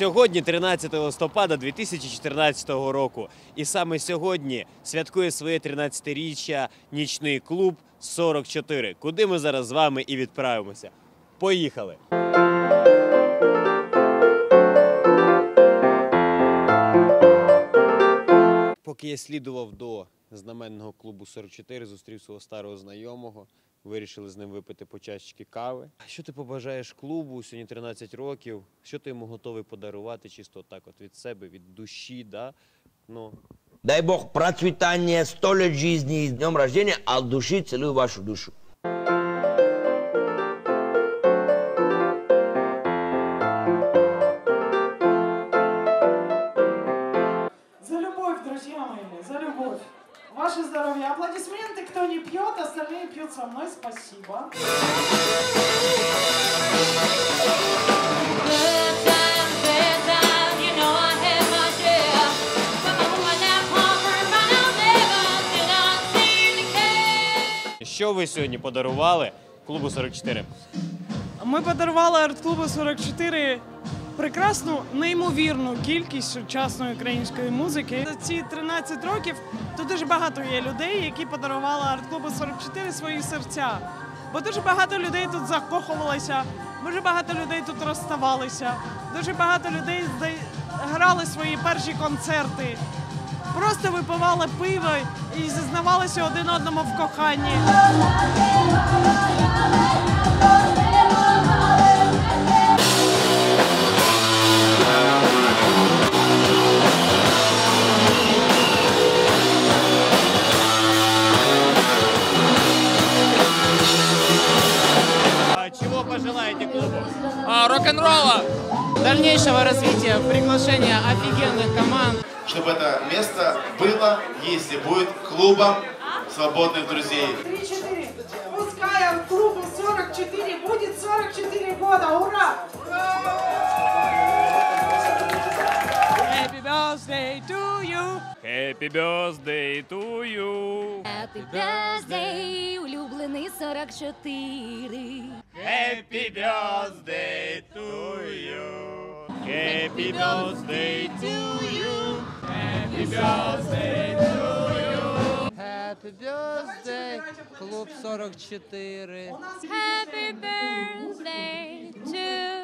Сьогодні 13 листопада 2014 року. І саме сьогодні святкує своє 13-річчя нічний клуб 44, куди ми зараз з вами і відправимося. Поїхали! Поки я слідував до знаменного клубу 44, зустрів свого старого знайомого. Вирішили з ним випити по чашечки кави. Що ти побажаєш клубу? Сьогодні 13 років. Що ти йому готовий подарувати чисто так, от від себе, від душі, да? Ну, Дай Бог процвітання, сто лет жизни, з днем рождения, а душі целую вашу душу. Ваше здоровье. Аплодисменты, кто не пьет, остальные пьют со мной. Спасибо. Що ви сьогодні подарували клубу 44? Ми подарували арт-клубу 44 прекрасну, неймовірну кількість сучасної української музики. За ці 13 років тут дуже багато є людей, які подарували арт-клубу 44 свої серця. Бо дуже багато людей тут закохувалося, дуже багато людей тут розставалися, дуже багато людей грали свої перші концерти. Просто випивали пиво і зізнавалися один одному в коханні. Пожелаєте клубу? а, рок-н-ролла, дальнейшего развития, приглашения офигенных команд. чтобы это место было, если будет клубом свободных друзей. 3-4. Пускай арт-клубу 44 будет 44 года. Ура! Happy birthday to you. Happy birthday to you! Happy birthday, улюблений 44. Happy birthday to you! Happy birthday to you! Happy birthday to you! Happy birthday, клуб 44. Happy birthday to you.